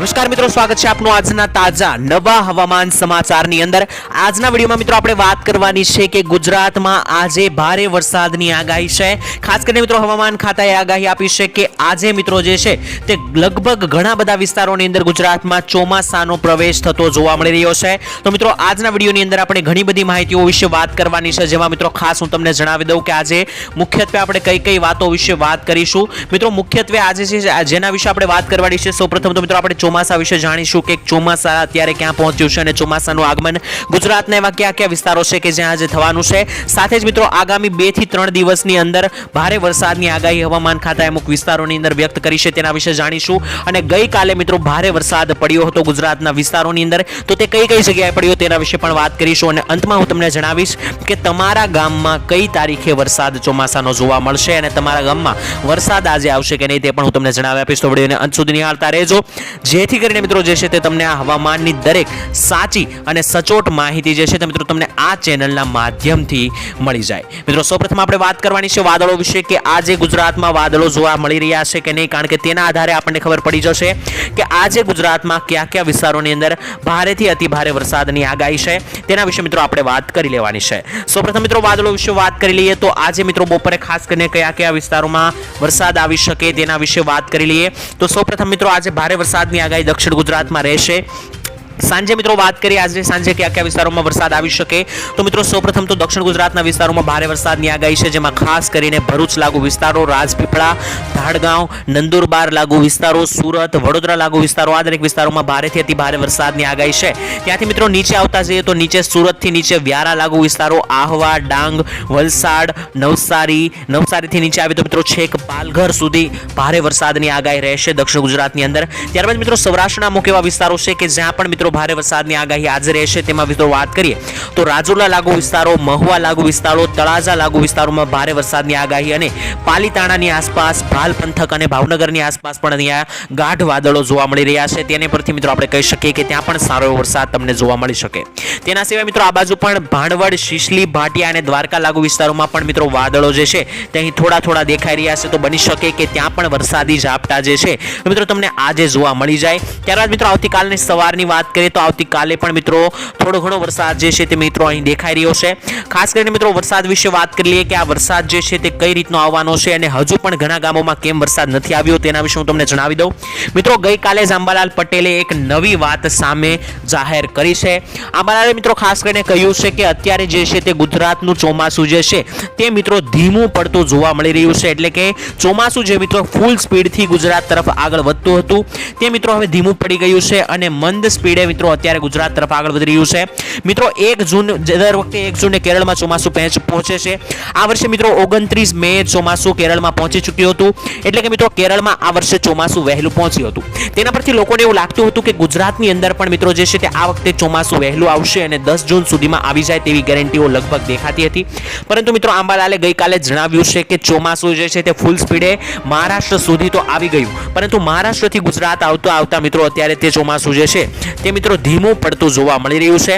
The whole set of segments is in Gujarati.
નમસ્કાર મિત્રો, સ્વાગત છે આપનું આજના તાજા નવા હવામાન સમાચારની અંદર. આજના વિડીયોમાં મિત્રો આપણે વાત કરવાની છે કે ગુજરાતમાં આજે ભારે વરસાદની આગાહી છે. ખાસ કરીને મિત્રો હવામાન ખાતાએ આગાહી આપી છે કે આજે મિત્રો જે છે તે લગભગ ઘણા બધા વિસ્તારોની અંદર ગુજરાતમાં ચોમાસાનો પ્રવેશ થતો જોવા મળી રહ્યો છે. તો મિત્રો, આજના વિડીયોની અંદર આપણે ઘણી બધી માહિતીઓ વિશે વાત કરવાની છે. જેમાં મિત્રો ખાસ હું તમને જણાવી દઉં કે આજે મુખ્યત્વે આપણે કઈ કઈ વાતો વિશે વાત કરીશું. મિત્રો, મુખ્યત્વે આજે છે, જેના વિશે આપણે વાત કરવાની છે, સૌપ્રથમ તો મિત્રો આપણે ચોમાસા વિશે જાણીશું કે ચોમાસા અત્યારે ક્યાં પહોંચ્યું છે અને ચોમાસાનું આગમન ગુજરાતના એવા કયા કયા વિસ્તારો છે કે જ્યાં આજે થવાનું છે. સાથે જ મિત્રો, આગામી બેથી ત્રણ દિવસની અંદર ભારે વરસાદની આગાહી હવામાન ખાતાએ અમુક વિસ્તારોની અંદર વ્યક્ત કરી છે. તેના વિશે જાણીશું. અને ગઈકાલે મિત્રો, ભારે વરસાદ પડ્યો હતો ગુજરાતના વિસ્તારોની અંદર. તો તે કઈ કઈ જગ્યાએ પડ્યો તેના વિશે પણ વાત કરીશું. અને અંતમાં હું તમને જણાવીશ કે તમારા ગામમાં કઈ તારીખે વરસાદ ચોમાસાનો જોવા મળશે અને તમારા ગામમાં વરસાદ આજે આવશે કે નહીં તે પણ હું તમને જણાવી આપીશ. તો વિડીયોને અંત સુધી નિહાળતા રહેજો. જેથી કરીને મિત્રો જે છે તે તમને આ હવામાનની દરેક સાચી અને સચોટ માહિતી જે છે તે મિત્રો તમને આ ચેનલના માધ્યમથી મળી જાય. મિત્રો, સૌપ્રથમ આપણે વાત કરવાની છે વાદળો વિશે કે આજે ગુજરાતમાં વાદળો જોવા મળી રહ્યા છે કે નહીં? કારણ કે તેના આધારે આપણને ખબર પડી જશે કે આજે ગુજરાતમાં કયા કયા વિસ્તારોની અંદર ભારેથી અતિ ભારે વરસાદની આગાહી છે. તેના વિશે મિત્રો આપણે વાત કરી લેવાની છે. સૌપ્રથમ મિત્રો, વાદળો વિશે વાત કરી લઈએ તો આજે મિત્રો બપોરે ખાસ કરીને કયા કયા વિસ્તારોમાં વરસાદ આવી શકે તેના વિશે વાત કરી લઈએ. તો સૌપ્રથમ મિત્રો, આજે ભારે વરસાદની આગાહી દક્ષિણ ગુજરાતમાં રહેશે. સાંજે મિત્રો વાત કરીએ આજે સાંજે કયા કયા વિસ્તારોમાં વરસાદ આવી શકે? તો મિત્રો, સૌપ્રથમ તો દક્ષિણ ગુજરાતના વિસ્તારોમાં ભારે વરસાદની આગાહી છે, જેમાં ખાસ કરીને ભરૂચ લાગુ વિસ્તારો, રાજપીપળા, ધાડગાંવ, નંદુરબાર લાગુ વિસ્તારો, સુરત, વડોદરા લાગુ વિસ્તારો, આ દરેક વિસ્તારોમાં ભારેથી અતિ ભારે વરસાદની આગાહી છે. ત્યાંથી મિત્રો નીચે આવતા જઈએ તો નીચે સુરતથી નીચે વ્યારા લાગુ વિસ્તારો, આહવા, ડાંગ, વલસાડ, નવસારી, નવસારીથી નીચે આવે તો મિત્રો છેક પાલઘર સુધી ભારે વરસાદની આગાહી રહેશે દક્ષિણ ગુજરાતની અંદર. ત્યારબાદ મિત્રો સૌરાષ્ટ્રના અમુક એવા વિસ્તારો છે કે જ્યાં પણ મિત્રો ભારે વરસાદની આગાહી આજે રહેશે, તેમાં મિત્રો વાત કરીએ. તો રાજુલા લાગુ વિસ્તારો, મહુવા લાગુ વિસ્તારો, તળાજા લાગુ વિસ્તારોમાં ભારે વરસાદની આગાહી અને પાલીતાણાની આસપાસ, ભાલ પંથક અને ભાવનગરની આસપાસ પણ અહીંયા ગાઢ વાદળો જોવા મળી રહ્યા છે. તેને પરથી મિત્રો આપણે કહી શકીએ કે ત્યાં પણ સારો એવો વરસાદ તમને જોવા મળી શકે. તેના સિવાય મિત્રો આ બાજુ પણ ભાણવડ, શિશલી, ભાટિયા અને દ્વારકા લાગુ વિસ્તારોમાં પણ મિત્રો વાદળો જે છે, તે અહીં થોડા થોડા દેખાઈ રહ્યા છે. તો બની શકે કે ત્યાં પણ વરસાદી ઝાપટા જે છે, મિત્રો તમને આજે જોવા મળી જાય. ત્યારબાદ મિત્રો આવતીકાલની સવારની વાત કરીએ તો આવતીકાલે પણ મિત્રો થોડો ઘણો વરસાદ જે છે તે મિત્રો અહીં દેખાઈ રહ્યો છે. ખાસ કરીને મિત્રો વરસાદ વિશે વાત કરી લઈએ કે આ વરસાદ જે છે તે કઈ રીતનો આવવાનો છે અને હજુ પણ ઘણા ગામોમાં કેમ વરસાદ નથી આવ્યો તેના વિશે હું તમને જણાવી દઉં. મિત્રો ગઈકાલે જ અંબાલાલ પટેલે એક નવી વાત સામે જાહેર કરી છે. અંબાલાલે મિત્રો ખાસ કરીને કહ્યું છે કે અત્યારે જે છે તે ગુજરાતનું ચોમાસું જે છે તે મિત્રો ધીમું પડતું જોવા મળી રહ્યું છે. એટલે કે ચોમાસું જે મિત્રો ફૂલ સ્પીડથી ગુજરાત તરફ આગળ વધતું હતું તે મિત્રો હવે ધીમું પડી ગયું છે અને મંદ સ્પીડે મિત્રો, અત્યારે ગુજરાત તરફ આગળ વધી રહ્યું છે. મિત્રો, એક જૂન, દર વખતે એક જૂને કેરળમાં ચોમાસું પહોંચ છે. આ વર્ષે મિત્રો, ઓગણત્રીસ મે ચોમાસું કેરળમાં પહોંચી ચૂક્યું હતું. એટલે કે મિત્રો, કેરળમાં આ વર્ષે ચોમાસું વહેલું પહોંચ્યું હતું. તેના પરથી લોકોને એવું લાગતું હતું કે ગુજરાતની અંદર પણ મિત્રો જે છે તે આ વખતે ચોમાસું વહેલું આવશે અને દસ જૂન સુધીમાં આવી જાય તેવી ગેરંટીઓ લગભગ દેખાતી હતી. પરંતુ મિત્રો, આંબાલાલે ગઈકાલે જણાવ્યું છે કે ચોમાસું જે છે તે ફૂલ સ્પીડે મહારાષ્ટ્ર સુધી તો આવી ગયું. પરંતુ મહારાષ્ટ્રથી ગુજરાત આવતો આવતા મિત્રો, અત્યારે તે ચોમાસું જે છે તે મિત્રો ધીમું પડતું જોવા મળી રહ્યું છે.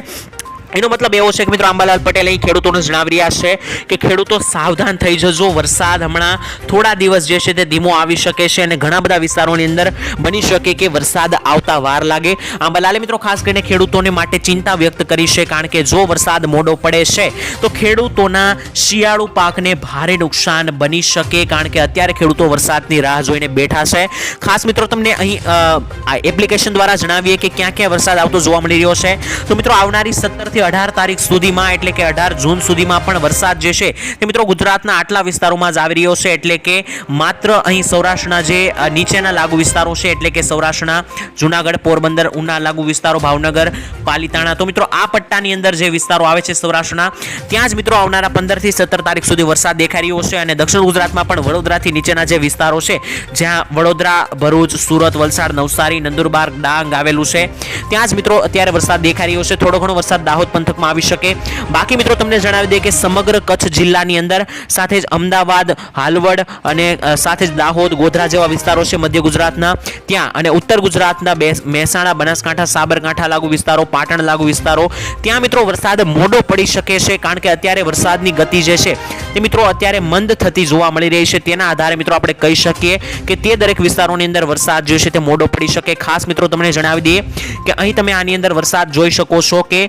એનો મતલબ એવો છે કે મિત્રો અંબાલાલ પટેલ અહીં ખેડૂતોને જણાવી રહ્યા છે કે ખેડૂતો સાવધાન થઈ જજો, વરસાદ હમણાં થોડા દિવસ જે છે તે ધીમો આવી શકે છે અને ઘણા બધા વિસ્તારોની અંદર બની શકે કે વરસાદ આવતા વાર લાગે. અંબાલાલે મિત્રો ખાસ કરીને ખેડૂતોને માટે ચિંતા વ્યક્ત કરી છે કારણ કે જો વરસાદ મોડો પડે છે, તો ખેડૂતોના શિયાળુ પાકને ભારે નુકસાન બની શકે કારણ કે અત્યારે ખેડૂતો વરસાદની રાહ જોઈને બેઠા છે. ખાસ મિત્રો તમને અહીં એપ્લિકેશન દ્વારા જણાવીએ કે ક્યાં ક્યાં વરસાદ આવતો જોવા મળી રહ્યો છે. તો મિત્રો આવનારી સત્તરથી અઢાર તારીખ સુધીમાં, એટલે કે અઢાર જૂન સુધીમાં પણ વરસાદ જે છે, તે મિત્રો ગુજરાતના આટલા વિસ્તારોમાં જ આવી રહ્યો છે. એટલે કે માત્ર અહીં સૌરાષ્ટ્રના જે નીચેના લાગુ વિસ્તારો છે, એટલે કે સૌરાષ્ટ્રના જુનાગઢ, પોરબંદર, ઉના લાગુ વિસ્તારો, ભાવનગર, પાલીતાણા. તો મિત્રો આ પટ્ટાની અંદર જે વિસ્તારો આવે છે સૌરાષ્ટ્રના, ત્યાં જ મિત્રો આવનારા પંદરથી સત્તર તારીખ સુધી વરસાદ દેખાઈ રહ્યો છે અને દક્ષિણ ગુજરાતમાં પણ વડોદરાથી નીચેના જે વિસ્તારો છે, જ્યાં વડોદરા, ભરૂચ, સુરત, વલસાડ, નવસારી, નંદુરબાર, ડાંગ આવેલું છે. ત્યાં જ મિત્રો અત્યારે વરસાદ દેખાઈ રહ્યો છે. થોડો ઘણો વરસાદ દાહોદ પંથકમાં આવી શકે. બાકી મિત્રો તમને જણાવી દઈએ કે સમગ્ર કચ્છ જિલ્લાની અંદર સાથે જ અમદાવાદ, હાલવડ અને સાથે જ દાહોદ, ગોધરા જેવા વિસ્તારો છે મધ્ય ગુજરાતના. ત્યાં અને ઉત્તર ગુજરાતના મહેસાણા, બનાસકાંઠા, સાબરકાંઠા લાગુ વિસ્તારો, પાટણ લાગુ વિસ્તારો. ત્યાં મિત્રો વરસાદ મોડો પડી શકે છે કારણ કે અત્યારે વરસાદની ગતિ જે છે તે મિત્રો અત્યારે મંદ થતી જોવા મળી રહી છે. તેના આધારે મિત્રો આપણે કહી શકીએ કે તે દરેક વિસ્તારોની અંદર વરસાદ જે છે તે મોડો પડી શકે. ખાસ મિત્રો તમને જણાવી દઈએ કે અહીં તમે આની અંદર વરસાદ જોઈ શકો છો કે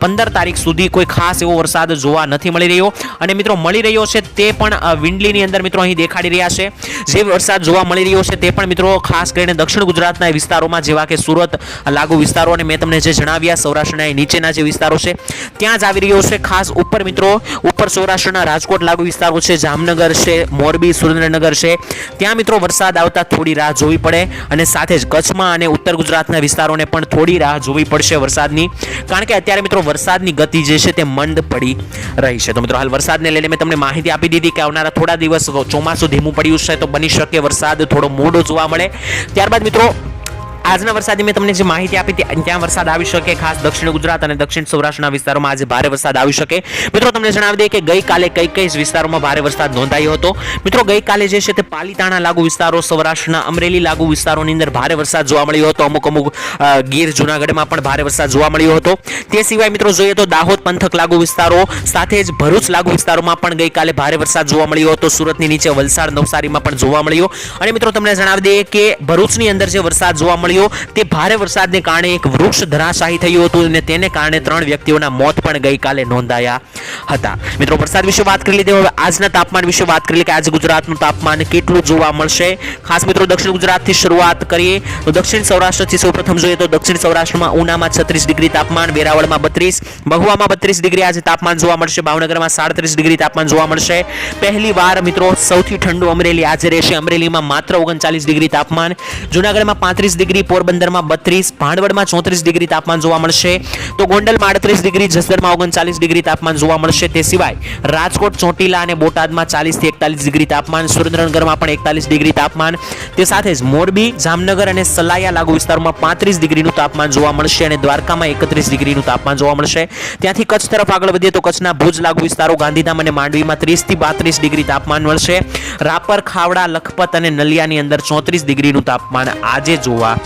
પંદર તારીખ સુધી કોઈ ખાસ એવો વરસાદ જોવા નથી મળી રહ્યો. અને મિત્રો મળી રહ્યો છે તે પણ વિંડલીની અંદર મિત્રો અહીં દેખાડી રહ્યા છે. જે વરસાદ જોવા મળી રહ્યો છે તે પણ મિત્રો ખાસ કરીને દક્ષિણ ગુજરાતના વિસ્તારોમાં જેવા કે સુરત, લાગુ વિસ્તારો અને મેં તમને જે જણાવ્યા સૌરાષ્ટ્રના નીચેના જે વિસ્તારો છે, ત્યાં જ આવી રહ્યો છે. ખાસ ઉપર મિત્રો, ઉપર સૌરાષ્ટ્રના રાજકોટ લાગુ વિસ્તારો છે, જામનગર છે, મોરબી, સુરેન્દ્રનગર છે. ત્યાં મિત્રો વરસાદ આવતા થોડી રાહ જોવી પડે અને સાથે જ કચ્છમાં અને ઉત્તર ગુજરાતના વિસ્તારોને પણ થોડી રાહ જોવી પડશે વરસાદની. કારણ કે અત્યારે મિત્રો વરસાદની ગતિ જે છે તે મંદ પડી રહી છે. તો મિત્રો હાલ વરસાદને લઈને મેં તમને માહિતી આપી દીધી કે આવનારા થોડા દિવસ ચોમાસું ધીમું પડ્યું છે, તો બની શકે વરસાદ થોડો મોડો જોવા મળે. ત્યારબાદ મિત્રો આજના વરસાદની મેં તમને જે માહિતી આપી હતી, ત્યાં વરસાદ આવી શકે, ખાસ દક્ષિણ ગુજરાત અને દક્ષિણ સૌરાષ્ટ્રના વિસ્તારોમાં આજે ભારે વરસાદ આવી શકે. મિત્રો, તમને જણાવી દઈએ કે ગઈકાલે કઈ કઈ વિસ્તારોમાં ભારે વરસાદ નોંધાયો હતો. મિત્રો, ગઈકાલે જે છે તે પાલીતાણા લાગુ વિસ્તારો, સૌરાષ્ટ્રના અમરેલી લાગુ વિસ્તારોની અંદર ભારે વરસાદ જોવા મળ્યો હતો. અમુક અમુક ગીર જુનાગઢમાં પણ ભારે વરસાદ જોવા મળ્યો હતો. તે સિવાય મિત્રો જોઈએ તો દાહોદ પંથક લાગુ વિસ્તારો, સાથે જ ભરૂચ લાગુ વિસ્તારોમાં પણ ગઈકાલે ભારે વરસાદ જોવા મળ્યો હતો. સુરતની નીચે વલસાડ નવસારીમાં પણ જોવા મળ્યો. અને મિત્રો, તમને જણાવી દઈએ કે ભરૂચની અંદર જે વરસાદ જોવા મળ્યો તે ભારે વરસાદને કારણે એક વૃક્ષ ધરાશાયી થયું હતું અને તેને કારણે ત્રણ વ્યક્તિઓના મોત પણ ગઈકાલે નોંધાયા હતા. મિત્રો, વરસાદ વિશે વાત કરી લીધી, હવે આજના તાપમાન વિશે વાત કરી લે કે આજે ગુજરાતનું તાપમાન કેટલું જોવા મળશે. ખાસ મિત્રો, દક્ષિણ ગુજરાતથી શરૂઆત કરીએ તો દક્ષિણ સૌરાષ્ટ્રથી સૌપ્રથમ જોઈએ તો દક્ષિણ સૌરાષ્ટ્રમાં ઉનામાં છત્રીસ ડિગ્રી તાપમાન, વેરાવળમાં બત્રીસ, મહુવામાં બત્રીસ ડિગ્રી આજે તાપમાન જોવા મળશે, ભાવનગરમાં સાડત્રીસ ડિગ્રી તાપમાન જોવા મળશે. પહેલી વાર, મિત્રો, સૌથી ઠંડુ અમરેલી આજે રહેશે. અમરેલીમાં માત્ર ઓગણચાલીસ ડિગ્રી તાપમાન, જુનાગઢમાં પાંત્રીસ ડિગ્રી પોરબંદરમાં બત્રીસ ભાંડવડમાં ચોત્રીસ ડિગ્રી તાપમાન જોવા મળશે. તો ગોંડલમાં આડત્રીસ ડિગ્રી જસદરમાં ઓગણચાલીસ ડિગ્રી તાપમાન જોવા મળશે. તે સિવાય રાજકોટ, ચોટીલા અને બોટાદમાં ચાલીસથી એકતાલીસ ડિગ્રી તાપમાન, સુરેન્દ્રનગરમાં પણ એકતાલીસ ડિગ્રી તાપમાન. તે સાથે જ મોરબી, જામનગર અને સલાયા લાગુ વિસ્તારમાં પાંત્રીસ ડિગ્રીનું તાપમાન જોવા મળશે અને દ્વારકામાં એકત્રીસ ડિગ્રીનું તાપમાન જોવા મળશે. ત્યાંથી કચ્છ તરફ આગળ વધીએ તો કચ્છના ભુજ લાગુ વિસ્તારો ગાંધીધામ અને માંડવીમાં ત્રીસથી બાત્રીસ ડિગ્રી તાપમાન મળશે. રાપર, ખાવડા, લખપત અને નલિયાની અંદર ચોત્રીસ ડિગ્રીનું તાપમાન આજે જોવા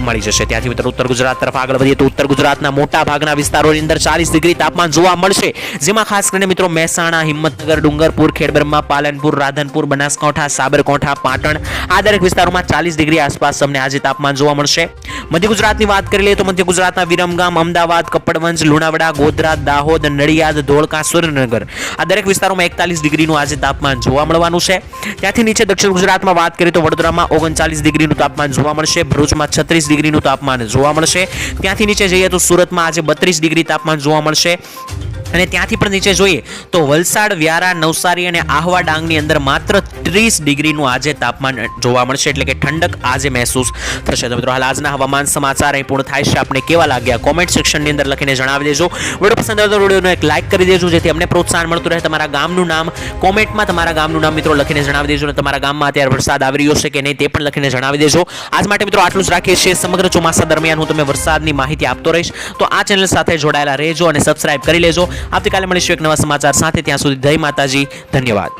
મળી જશે. ત્યાંથી મિત્રો ઉત્તર ગુજરાત તરફ આગળ વધીએ તો ઉત્તર ગુજરાતના મોટા ભાગના વિસ્તારોની અંદર ચાલીસ ડિગ્રી તાપમાન જોવા મળશે. જેમાં ખાસ કરીને મિત્રો મહેસાણા, હિંમતનગર, ડુંગરપુર, ખેડબ્રહ્મા, પાલનપુર, રાધનપુર, બનાસકાંઠા, સાબરકાંઠા, પાટણ આ દરેક વિસ્તારોમાં ચાલીસ ડિગ્રી આસપાસ તમને આજે તાપમાન જોવા મળશે. મધ્ય ગુજરાતની વાત કરી લઈએ તો મધ્ય ગુજરાતના વિરમગામ, અમદાવાદ, કપડવંજ, લુણાવાડા, ગોધરા, દાહોદ, નડિયાદ, ધોળકા, સુરેન્દ્રનગર આ દરેક વિસ્તારોમાં એકતાલીસ ડિગ્રીનું આજે તાપમાન જોવા મળવાનું છે. ત્યાંથી નીચે દક્ષિણ ગુજરાતમાં વાત કરીએ તો વડોદરામાં ઓગણચાલીસ ડિગ્રીનું તાપમાન જોવા મળશે. ભરૂચમાં છત્રીસ ડિગ્રીનું તાપમાન જોવા મળશે. ત્યાંથી નીચે જઈએ તો સુરતમાં આજે બત્રીસ ડિગ્રી તાપમાન જોવા મળશે. અને ત્યાંથી પણ નીચે જોઈએ તો વલસાડ, વ્યારા, નવસારી અને આહવા ડાંગની અંદર માત્ર ત્રીસ ડિગ્રીનું આજે તાપમાન જોવા મળશે, એટલે કે ઠંડક આજે મહેસૂસ થશે. તો મિત્રો, હાલ આજના હવામાન સમાચાર અહીં પૂર્ણ થાય છે. આપણે કેવા લાગ્યા કોમેન્ટ સેક્શનની અંદર લખીને જણાવી દેજો. વીડિયો પસંદ આવે તો વિડીયોને એક લાઇક કરી દેજો, જેથી અમને પ્રોત્સાહન મળતું રહે. તમારા ગામનું નામ કોમેન્ટમાં તમારા ગામનું નામ મિત્રો લખીને જણાવી દેજો અને તમારા ગામમાં અત્યારે વરસાદ આવી રહ્યો છે કે નહીં તે પણ લખીને જણાવી દેજો. આજ માટે મિત્રો આટલું જ રાખીએ છીએ. સમગ્ર ચોમાસા દરમિયાન હું તમને વરસાદની માહિતી આપતો રહીશ. તો આ ચેનલ સાથે જોડાયેલા રહેજો અને સબસ્ક્રાઇબ કરી લેજો. આવતીકાલે મળીશું એક નવા સમાચાર સાથે. ત્યાં સુધી જય માતાજી. ધન્યવાદ.